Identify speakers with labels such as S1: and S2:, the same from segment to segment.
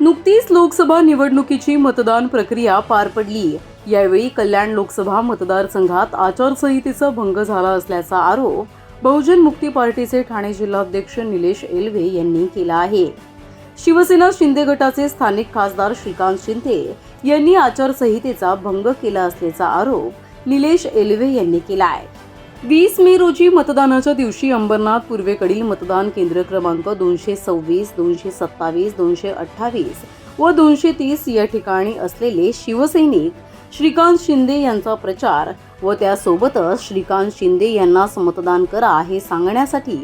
S1: नुकतीच लोकसभा निवडणुकीची मतदान प्रक्रिया पार पडली. यावेळी कल्याण लोकसभा मतदारसंघात आचारसंहितेचा भंग झाला असल्याचा आरोप बहुजन मुक्ती पार्टीचे ठाणे जिल्हाध्यक्ष निलेश एलवे यांनी केला आहे. शिवसेना शिंदे गटाचे स्थानिक खासदार श्रीकांत शिंदे यांनी आचारसंहितेचा भंग केला असल्याचा आरोप निलेश एलवे यांनी केला आहे वीस मे रोजी मतदानाच्या दिवशी अंबरनाथ पूर्वेकडील मतदान केंद्र क्रमांक दोनशे सव्वीस दोनशे सत्तावीस दोनशे अठ्ठावीस व दोनशे तीस या ठिकाणी असलेले शिवसैनिक श्रीकांत शिंदे यांचा प्रचार व त्यासोबतच श्रीकांत शिंदे यांनाच मतदान करा हे सांगण्यासाठी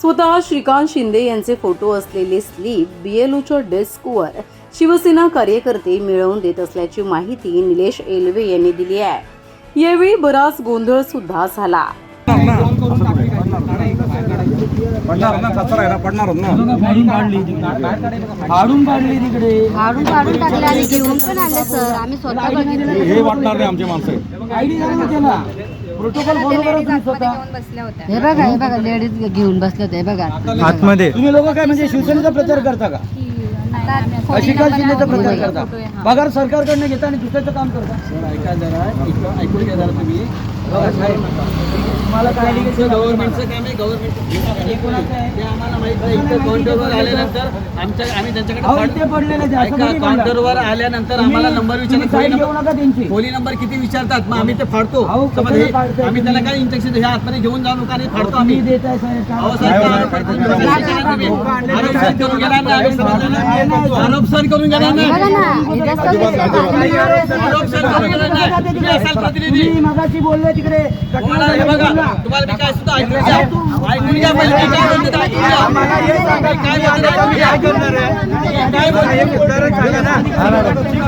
S1: स्वतः श्रीकांत शिंदे यांचे फोटो असलेले स्लीप बीएलओच्या डेस्कवर शिवसेना कार्यकर्ते मिळवून देत असल्याची माहिती निलेश एलवे यांनी दिली आहे. यावेळी बराच गोंधळ सुद्धा झाला.
S2: पडणार ना कचरा आहे ना पडणार ना
S3: फाडून काढली तिकडे फाडून काढली तिकडे
S4: काढून काढून टाकले आणि घेऊन पण आले सर. आम्ही स्वतः बघितलं
S2: हे वाटणार नाही. आमचे माणसं.
S3: आयडी झाली ना त्याला. प्रोटोकॉल फॉलो करा तुम्ही स्वतः.
S4: बघा हे बघा लेडीज घेऊन बसले होते हे बघा.
S3: आतमध्ये. तुम्ही लोक काय म्हणजे शिवसेनेचा प्रचार करता का अशिकाल शिंदेचा प्रचार करता. पगार सरकारकडनं घेता आणि दुसऱ्याचं काम करता. सर ऐका जरा ऐकून- घ्या जरा तुम्ही. तुम्हाला काय
S5: गव्हर्नमेंटचं काम आहे गव्हर्नमेंट ते आम्हाला माहीत नाही. इथं काउंटरवर आल्यानंतर आमच्या आम्ही त्यांच्याकडे
S3: पडलेले?
S5: काउंटरवर आल्यानंतर आम्हाला नंबर विचारला खोली नंबर किती विचारतात मग आम्ही ते फाडतो. हे- आम्ही त्याला? काय इंजेक्शन ह्या आतमध्ये घेऊन जाऊ नका आणि फाडतो आम्ही. आरोप
S2: नाही,
S5: करून नाही. आरोप सहन करून नाही. आरोप नाही
S3: मगाशी बोलले तिकडे
S5: हे तुम्हाला मी काय सुद्धा ऐकून घ्या ऐकून घ्या पहिले मी काय बोलतो ते ऐकून घ्या मी काय बोलतो ते ऐकून घ्या मी काय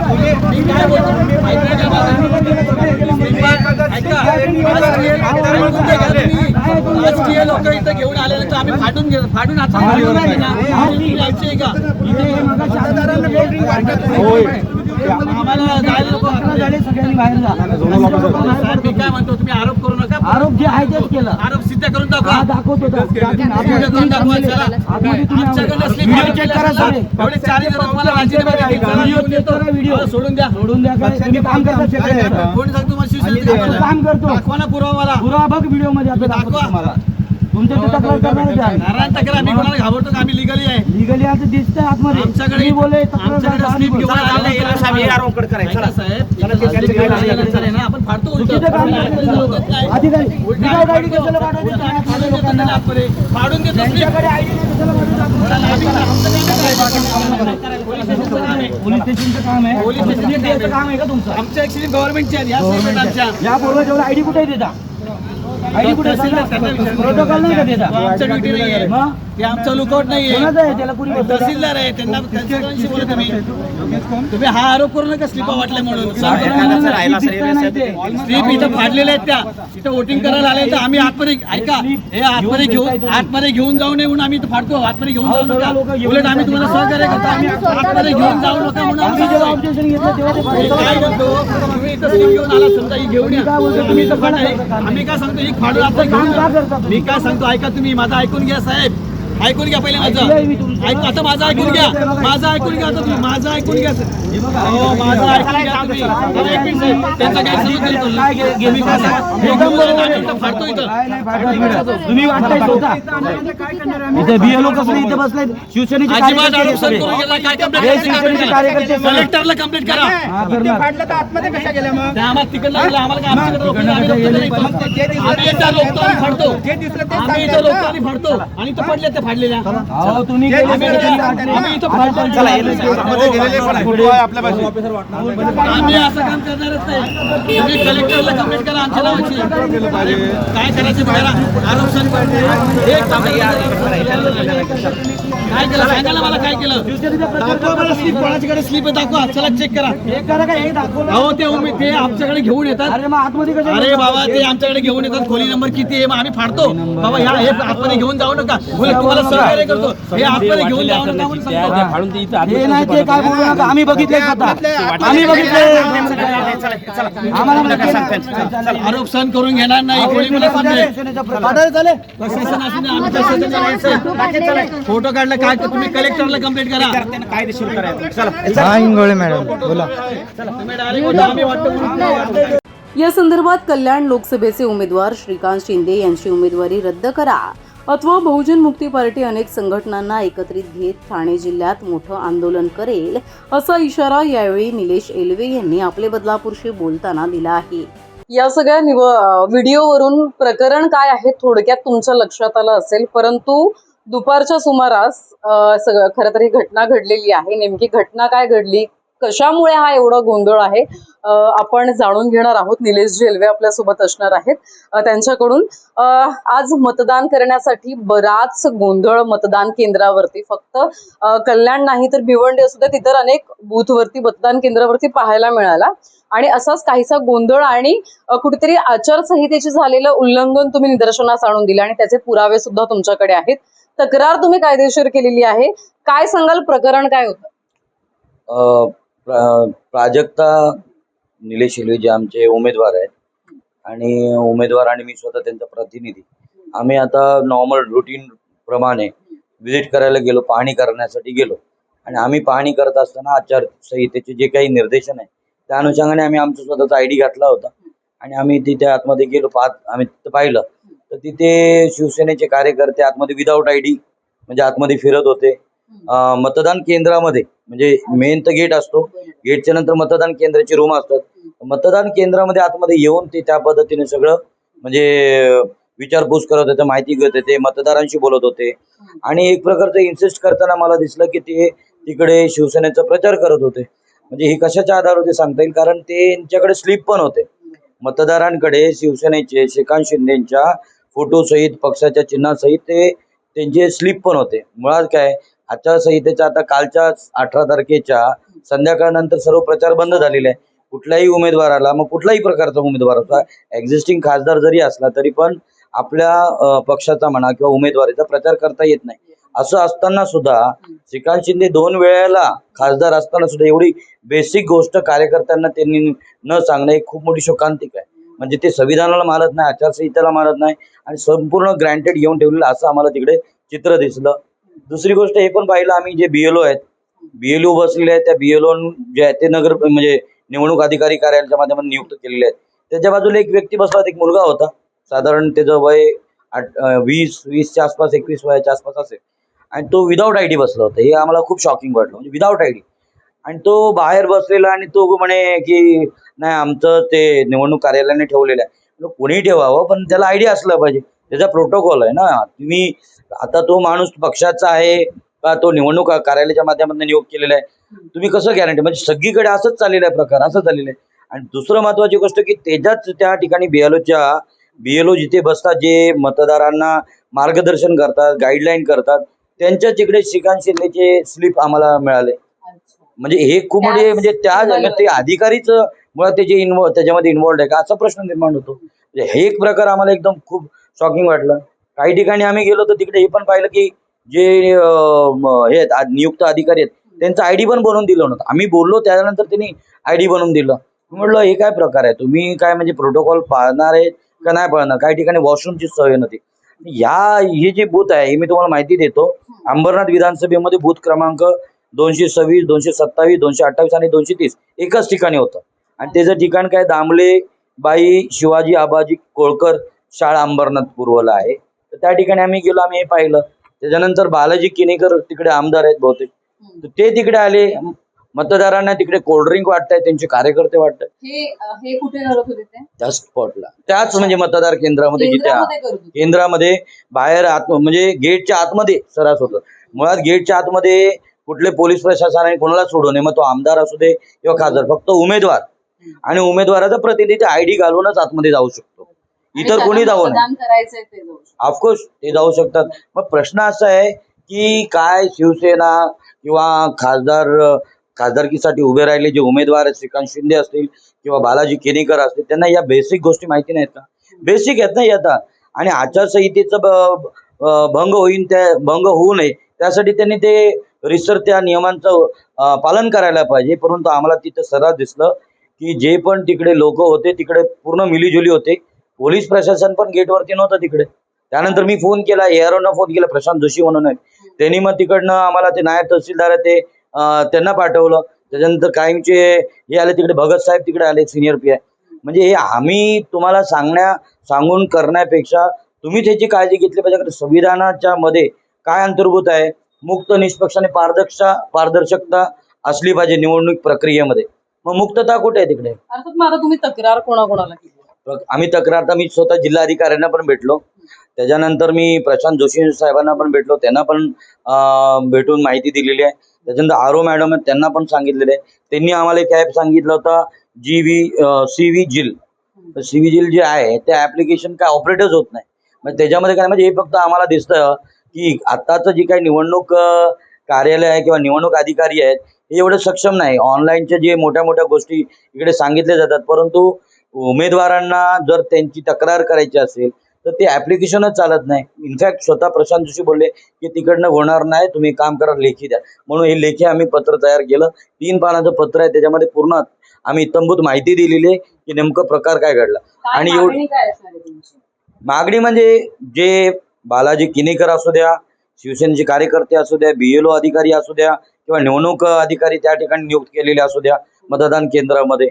S5: बोलतो मी काय बोलतो ऐकून घ्या माझं. ऐका राजकीय लोक इथं घेऊन आल्यानंतर आम्ही फाटून घे फाडून आता यायचे का
S3: इथे मगाशी आमदारांना बोलली
S2: होय
S5: आम्हाला जायला नको.
S3: अकरा झाले सगळ्यांनी बाहेर जा.
S5: साहेब मी काय म्हणतो तुम्ही आरोप करू नका.
S3: आरोप जे आहे तेच केलं.
S5: आरोप सिद्ध करून
S3: हा
S5: दाखवा
S3: दाखवतो. तो.
S5: सिद्ध करून दाखवा चला.
S3: आतमध्ये तुम्ही
S5: आमच्याकडनं स्लिप
S3: व्हिडिओ चेक करा सर
S5: एवढे जण राजीनामा. चला, हा, सोडून द्या.
S3: सोडून द्या काय तुम्ही काम करता.
S5: कोण सांगतो
S3: काम करतो.
S5: दाखवा ना पुरावा मला.
S3: पुरा बघ व्हिडिओमध्ये आता दाखवतो
S5: दाखवा.
S3: तुम्हाला. तुमच्या तक्रार करणार आहे
S5: नारायण तक्रार आम्ही कोणाला घाबरतो का आम्ही लिगली आहे.
S3: लिगली आता दिसतंय आतमध्ये.
S5: आमच्याकडे
S3: तुम्ही बोलले तक्रार
S5: आमच्याकडे स्लिप घेऊन साहेब, आहे ना, आपण फाडतो उलटं.
S3: चुकीचं काम करतात. अधिकारी. कशाला
S5: फाडून देतो
S3: कशाला
S5: पोलीस स्टेशनचं काम आहे.
S3: पोलीस स्टेशनचं काम आहे
S5: पोलीस स्टेशनचं काम आहे.
S3: पोलीस काम आहे. का तुमचं
S5: आमच्या ऍक्च्युली गव्हर्नमेंटचे आहेत या स्टेटमेंट आमच्या
S3: या पूर्व जेवढा आयडी कुठे देता. प्रोटोकॉल नाही का देता?
S5: आमच्या ड्युटी नाही आहे
S3: मग?
S5: ते आमचं लुकआउट नाही
S3: आहे? त्याला?
S5: तहसीलदार आहे. त्यांना तुम्ही तुम्ही हा आरोप करू नका स्लिपा वाटल्या म्हणून. स्लिप इथं फाडलेल्या आहेत त्या. इथं वोटिंग करायला आले तर आम्ही आतमध्ये ऐका हे आतमध्ये घेऊन आतमध्ये घेऊन जाऊ नये म्हणून आम्ही इथं फाडतो. आतमध्ये घेऊन जाऊ नका. उलट आम्ही तुम्हाला सहकार्य करतो. आम्ही आतमध्ये घेऊन जाऊ नका म्हणून. काय तुम्ही इथं स्लिप घेऊन आला समजा ही घेऊन या. आम्ही इथं फाडा. आम्ही काय सांगतो? ही फाडून आता घेऊन
S3: तुम्ही?
S5: मी काय सांगतो? ऐका तुम्ही माझं ऐकून घ्या साहेब. ऐकून घ्या पहिले माझं. ऐक आता माझं ऐकून घ्या. माझं ऐकून घ्या आता तुम्ही. माझं ऐकून घ्या हो माझं ऐकून घ्या तुम्ही. अरे, एक मिनिट साहेब. त्यांचा गैरसमज
S3: काय
S5: फाडतो इथं.
S3: तुम्ही वाटताय इथे बीएलओ कसले इथे बसले शिवसेनेचे
S5: अजिबात कंप्लेंट
S3: कार्यकर्ते.
S5: कलेक्टरला कंप्लेंट करा. ते आम्हाला आम्ही फाडतो. आम्ही इथं रोखतो आणि फाडतो. आणि इथं पडले ते फाडलेल्या
S3: तुम्ही
S5: आम्ही असं काम करणारच नाही. तुम्ही कलेक्टरला कंप्लेंट करा आमच्या नावाची. काय करायचं केलं? सांगा ना मला काय केलं. दाखवा मला स्लिप कोणाच्याकडे स्लिप आहे? दाखवा. चला चेक करा. अहो ते ते आमच्याकडे घेऊन येतात.
S3: अरे
S5: बाबा ते आमच्याकडे घेऊन येतात. खोली नंबर किती आहे? मग आम्ही फाडतो. बाबा ह्या हे आतमध्ये घेऊन जाऊ नका. तुम्हाला सहकार्य करतो हे आतमध्ये घेऊन जाऊ नका म्हणून सांगतो.
S3: हे नाही ते काय बोलू नका आम्ही बघितले स्वतः. आम्ही बघितले आम्हाला माहिती आहे.
S5: आरोप सहन करून घेणार नाही कोणी मला प्रशासन असू दे, आम्ही करायचं. फोटो काढला काय तुम्ही कलेक्टरला कंप्लेंट करा.
S6: हा इंगोळे मॅडम बोला.
S5: तुम्ही direct बोलता, आम्ही वाटतं म्हणून नाही. वाटतं.
S1: या संदर्भात कल्याण लोकसभेचे उमेदवार श्रीकांत शिंदे यांची उमेदवारी रद्द करा. अथवा बहुजन मुक्ती पार्टी अनेक संघटनांना एकत्रित घेत ठाणे जिल्ह्यात मोठं आंदोलन करेल असा इशारा यावेळी निलेश एलवे यांनी आपले बदलापूरशी बोलताना दिला आहे. या सगळ्या निव व्हिडिओवरून प्रकरण काय आहे थोडक्यात तुमच्या लक्षात आलं असेल परंतु दुपारच्या सुमारास सगळं खरं तर ही घटना घडलेली आहे. नेमकी घटना काय घडली? कशामुळे हा एवढा गोंधळ आहे? आपण जाणून घेणार आहोत. निलेश जेलवे आपल्यासोबत असणार आहेत. त्यांच्याकडून आज मतदान करण्यासाठी बराच गोंधळ मतदान केंद्रावरती. फक्त कल्याण नाही तर भिवंडी असू द्या इतर अनेक बूथवरती मतदान केंद्रावरती पाहायला मिळाला. आणि असाच काहीसा गोंधळ आणि कुठेतरी आचारसंहितेचे झालेलं उल्लंघन तुम्ही निदर्शनास आणून दिले आणि त्याचे पुरावे सुद्धा तुमच्याकडे आहेत. तक्रार तुम्ही कायदेशीर केलेली आहे. काय सांगाल? प्रकरण काय होतं?
S7: प्रा- प्राजक्ता निलेश शिलवे जे आमचे उमेदवार आहेत आणि उमेदवार आणि मी स्वतः त्यांचा प्रतिनिधी. आम्ही आता नॉर्मल रुटीन प्रमाणे व्हिजिट करायला गेलो पाहणी करण्यासाठी गेलो. आणि आम्ही पाहणी करत असताना आचारसंहितेचे जे काही निर्देशन आहे त्या अनुषंगाने आम्ही आमचा स्वतःचा आय डी घातला होता. आणि आम्ही तिथे आतमध्ये गेलो पाहत आम्ही तिथं पाहिलं. तर तिथे शिवसेनेचे कार्यकर्ते आतमध्ये विदाऊट आय डी म्हणजे आतमध्ये फिरत होते. मतदान केंद्रामध्ये म्हणजे मेन तर गेट असतो. गेटच्या नंतर मतदान केंद्राचे रूम असतात. मतदान केंद्रामध्ये आतमध्ये येऊन ते त्या पद्धतीने सगळं म्हणजे विचारपूस करत होते माहिती घेत होते मतदारांशी बोलत होते. आणि एक प्रकारचं इन्सिस्ट करताना मला दिसलं की ते तिकडे शिवसेनेचा प्रचार करत होते. म्हणजे हे कशाच्या आधारावर सांगता येईल? कारण त्यांच्याकडे स्लिप पण होते. मतदारांकडे शिवसेनेचे श्रीकांत शिंदेच्या फोटोसहित पक्षाच्या चिन्हासहित ते त्यांचे स्लिप पण होते. मुळात काय आचारसंहितेच्या आता कालच्या अठरा तारखेच्या संध्याकाळनंतर सर्व प्रचार बंद झालेले आहे कुठल्याही उमेदवाराला मग कुठलाही प्रकारचा उमेदवार असला एक्झिस्टिंग खासदार जरी असला तरी पण आपल्या पक्षाचा म्हणा किंवा उमेदवारीचा प्रचार करता येत नाही. असं असताना सुद्धा श्रीकांत शिंदे दोन वेळेला खासदार असताना सुद्धा एवढी बेसिक गोष्ट कार्यकर्त्यांना त्यांनी न सांगणं ही खूप मोठी शोकांतिक आहे. म्हणजे ते संविधानाला मानत नाही आचारसंहितेला मानत नाही आणि संपूर्ण ग्रँटेड येऊन ठेवलेलं असं आम्हाला तिकडे चित्र दिसलं. दुसरी गोष्ट हे पण पाहिलं आम्ही जे बीएलओ आहेत. बीएलओ बसलेले आहेत त्या बीएलओ जे आहेत ते नगर म्हणजे निवडणूक अधिकारी कार्यालयाच्या माध्यमातून नियुक्त केलेले आहेत. त्याच्या बाजूला एक व्यक्ती बसला एक मुलगा होता. साधारण त्याचं वय आठ वीस वीसच्या आसपास एकवीस वयाच्या आसपास असेल. आणि तो विदाऊट आय डी बसला होता. हे आम्हाला खूप शॉकिंग वाटलं म्हणजे विदाऊट आय डी आणि तो बाहेर बसलेला आणि तो म्हणे की नाही आमचं ते निवडणूक कार्यालयाने ठेवलेलं आहे. कोणी ठेवावं? पण त्याला आयडिया असलं पाहिजे. त्याचा प्रोटोकॉल आहे ना. तुम्ही आता तो माणूस पक्षाचा आहे का तो निवडणूक कार्यालयाच्या माध्यमातून नियोग केलेला आहे? तुम्ही कसं गॅरंटी म्हणजे सगळीकडे असंच चाललेलं आहे प्रकार असं चाललेलं आहे. आणि दुसरं महत्वाची गोष्ट की त्याच्याच त्या ठिकाणी बीएलओच्या बीएलओ जिथे बसतात जे मतदारांना मार्गदर्शन करतात गाईडलाईन करतात त्यांच्या तिकडे श्रीकांत शिंदेचे स्लिप आम्हाला मिळाले. म्हणजे हे खूप मोठे म्हणजे त्या म्हणजे ते अधिकारीच मुळात त्याचे इन्वॉल्व त्याच्यामध्ये इन्वॉल्ड आहे का असा प्रश्न निर्माण होतो. म्हणजे हे एक प्रकार आम्हाला एकदम खूप शॉकिंग वाटलं. काही ठिकाणी आम्ही गेलो तर तिकडे हे पण पाहिलं की जे हे आहेत, नियुक्त अधिकारी आहेत त्यांचं आयडी पण बनवून दिलं नव्हतं. आम्ही बोललो त्यानंतर त्यांनी आयडी बनवून दिलं. म्हटलं हे काय प्रकार आहे? तुम्ही काय म्हणजे प्रोटोकॉल पाळणार आहे का नाही पाळणार? काही ठिकाणी वॉशरूमची सोय नव्हती. या हे जे बूथ आहे हे मी तुम्हाला माहिती देतो. अंबरनाथ विधानसभेमध्ये बूथ क्रमांक दोनशे सव्वीस दोनशे सत्तावीस दोनशे अठ्ठावीस आणि दोनशे तीस एकाच ठिकाणी होतं. आणि त्याचं ठिकाण काय? दामले बाई शिवाजी आबाजी कोळकर शाळा अंबरनाथ पूर्वला आहे. त्या ठिकाणी आम्ही गेलो आम्ही हे पाहिलं. त्याच्यानंतर बालाजी किनेकर तिकडे आमदार आहेत बहुतेक. ते तिकडे आले. मतदारांना तिकडे कोल्ड्रिंक वाटतायत त्यांचे कार्यकर्ते वाटतात
S1: हे हे कुठे करत होते ते?
S7: त्या स्पॉटला त्याच म्हणजे मतदार केंद्रामध्ये जिथे
S1: केंद्रामध्ये करत होते.
S7: केंद्रामध्ये बाहेर आत म्हणजे गेटच्या आतमध्ये सरास होतं. मुळात गेटच्या आतमध्ये कुठले पोलीस प्रशासनाने कोणाला सोडू नये मग तो आमदार असू दे किंवा खासदार फक्त उमेदवार. आणि उमेदवाराचा प्रतिनिधी आयडी घालूनच आतमध्ये जाऊ शकतो. इतर कोणी जाऊ नये
S1: मतदान करायचंय ते जाऊ शकतात.
S7: ऑफकोर्स ते जाऊ शकतात. मग प्रश्न असा आहे की काय शिवसेना किंवा खासदार खासदारकीसाठी उभे राहिले जे उमेदवार आहेत श्रीकांत शिंदे असतील किंवा बालाजी केनेकर असतील त्यांना या बेसिक गोष्टी माहिती नाहीत का? बेसिक आहेत ना या आता आणि आचारसंहितेचं ब- अ, भंग होईन त्या भंग होऊ नये त्यासाठी त्यांनी ते रिसर त्या नियमांचं अ, पालन करायला पाहिजे. परंतु आम्हाला तिथं सर्रास दिसलं की जे पण तिकडे लोक होते तिकडे पूर्ण मिलीजुली होते पोलीस प्रशासन पण गेटवरती नव्हतं तिकडे. त्यानंतर मी फोन केला एआरओना फोन केला प्रशांत जोशी म्हणून आहे. त्यांनी मग तिकडनं आम्हाला ते नायब तहसीलदार ते त्यांना पाठवलं. त्याच्यानंतर कायमचे हे आले तिकडे भगत साहेब तिकडे आले सिनियर पी आय म्हणजे हे आम्ही तुम्हाला सांगण्या सांगून करण्यापेक्षा तुम्ही त्याची काळजी घेतली पाहिजे. कारण संविधानाच्या मध्ये काय अंतर्भूत आहे? मुक्त निष्पक्ष आणि पारदर्शकता पारदर्शकता असली पाहिजे निवडणूक प्रक्रियेमध्ये. मग मुक्तता कुठे आहे तिकडे?
S1: अर्थात मग आता तुम्ही तक्रार कोणाकोणाला केली?
S7: आम्ही तक्रार तर मी स्वतः जिल्हाधिकाऱ्यांना पण भेटलो. त्याच्यानंतर मी प्रशांत जोशी साहेबांना पण भेटलो. त्यांना पण भेटून माहिती दिलेली आहे. त्याच्यानंतर आरो मॅडम आहेत त्यांना पण सांगितलेलं आहे. त्यांनी आम्हाला एक ॲप सांगितलं होतं जी व्ही सी व्ही जिल. सी व्ही जिल जे आहे ते ॲप्लिकेशन काय ऑपरेटच होत नाही. म्हणजे त्याच्यामध्ये काय म्हणजे हे फक्त आम्हाला दिसतं की आत्ताचं जी काही निवडणूक कार्यालय आहे किंवा निवडणूक अधिकारी आहेत हे एवढं सक्षम नाही. ऑनलाईनच्या जे मोठ्या मोठ्या गोष्टी इकडे सांगितल्या जातात. परंतु उमेदवारांना जर त्यांची तक्रार करायची असेल तर ते ॲप्लिकेशनच चालत नाही. इनफॅक्ट स्वतः प्रशांत जोशी बोलले की तिकडनं होणार नाही तुम्ही काम करा लेखी द्या. म्हणून हे लेखी आम्ही पत्र तयार केलं. तीन पानाचं पत्र आहे त्याच्यामध्ये पूर्ण आम्ही इतंभूत माहिती दिलेली आहे की नेमकं प्रकार काय घडला. आणि एवढ मागणी म्हणजे जे बालाजी किनेकर असू द्या शिवसेनेचे कार्यकर्ते असू द्या बीएलओ अधिकारी असू द्या किंवा निवडणूक अधिकारी त्या ठिकाणी नियुक्त केलेले असू द्या मतदान केंद्रामध्ये.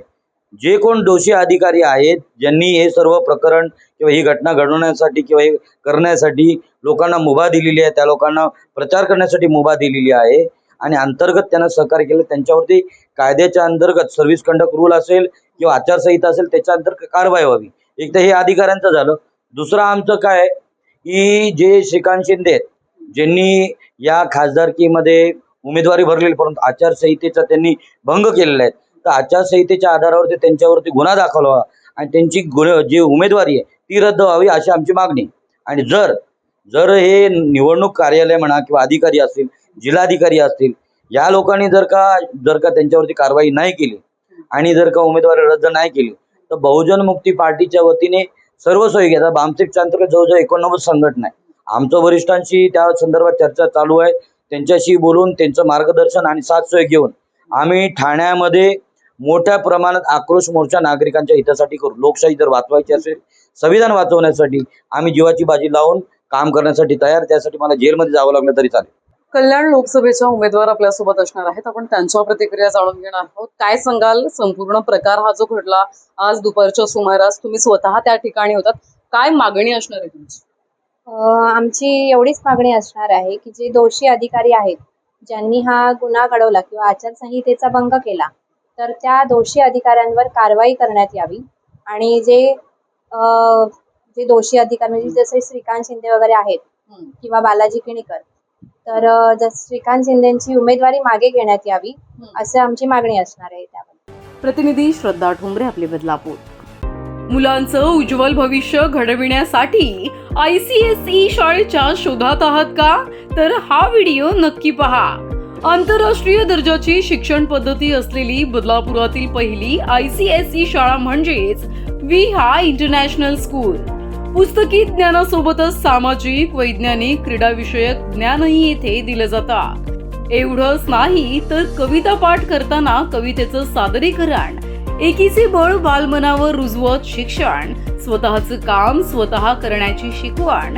S7: जे कोण दोषी अधिकारी आहेत ज्यांनी हे सर्व प्रकरण किंवा ही घटना घडवण्यासाठी किंवा हे करण्यासाठी लोकांना मुभा दिलेली आहे त्या लोकांना प्रचार करण्यासाठी मुभा दिलेली आहे आणि अंतर्गत त्यांना सहकार्य केलं त्यांच्यावरती कायद्याच्या अंतर्गत सर्व्हिस कंडक्ट रूल असेल किंवा आचारसंहिता असेल त्याच्या अंतर्गत कारवाई व्हावी. एक तर हे अधिकाऱ्यांचं झालं. दुसरं आमचं काय की जे श्रीकांत शिंदे आहेत ज्यांनी या खासदारकीमध्ये उमेदवारी भरलेली परंतु आचारसंहितेचा त्यांनी भंग केलेला आहे. तर आचारसंहितेच्या आधारावरती त्यांच्यावरती गुन्हा दाखल आणि त्यांची गुन्हे जी उमेदवारी आहे ती रद्द व्हावी अशी आमची मागणी. आणि जर जर हे निवडणूक कार्यालय म्हणा किंवा अधिकारी असतील जिल्हाधिकारी असतील या लोकांनी जर का जर का त्यांच्यावरती कारवाई नाही केली आणि जर का उमेदवारी रद्द नाही केली तर बहुजन मुक्ती पार्टीच्या वतीने सर्व सोयी घेतात. बामसेपच्या अंतर्गत जवळजवळ एकोणनव्वद संघटना आहे आमचं वरिष्ठांशी त्या संदर्भात चर्चा चालू आहे. त्यांच्याशी बोलून त्यांचं मार्गदर्शन आणि साथ सोय घेऊन आम्ही ठाण्यामध्ये मोठ्या प्रमाणात आक्रोश मोर्चा नागरिकांच्या हितासाठी करू. लोकशाही जर वाचवायची असेल संविधान वाचवण्यासाठी आम्ही जीवाची बाजी लावून काम करण्यासाठी तयार त्यासाठी मला जेलमध्ये जावं लागलं तरी चालेल.
S1: कल्याण लोकसभेच्या उमेदवार आपल्यासोबत असणार आहेत. आपण त्यांच्या प्रतिक्रिया जाणून घेणार आहोत. काय सांगाल? संपूर्ण प्रकार हा जो घडला आज दुपारच्या सुमारास तुम्ही स्वतः त्या ठिकाणी होतात. काय मागणी असणार आहे तुमची?
S8: अ, आमची एवढीच मागणी असणार आहे की जे दोषी अधिकारी आहेत ज्यांनी हा गुन्हा घडवला किंवा आचारसंहितेचा भंग केला तर त्या दोषी अधिकाऱ्यांवर कारवाई करण्यात यावी. आणि जे अ, जे दोषी अधिकारी म्हणजे जसे श्रीकांत शिंदे वगैरे आहेत. किंवा बालाजी किणीकर तर श्रीकांत शिंदेची उमेदवारी मागे घेण्यात यावी असं आमची मागणी असणार आहे त्यावर.
S1: प्रतिनिधी श्रद्धा ठोंबरे आपले बदलापूर. मुलांचं उज्ज्वल भविष्य घडविण्यासाठी आय सी एस ई शाळेच्या शोधात आहात का? तर हा व्हिडिओ नक्की पहा. आंतरराष्ट्रीय दर्जाची शिक्षण पद्धती असलेली बदलापुरातील पहिली आय सी एस ई शाळा म्हणजेच विहा इंटरनॅशनल स्कूल. पुस्तकी ज्ञानासोबतच सामाजिक वैज्ञानिक क्रीडाविषयक ज्ञानही येथे दिलं जातं एवढंच नाही तर कविता पाठ करताना कवितेचं सादरीकरण एकीचे बळ बालमनावर रुजवत शिक्षण स्वतःचं काम स्वतः करण्याची शिकवण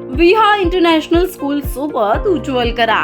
S1: विहा इंटरनॅशनल स्कूल सोबत उज्ज्वल करा.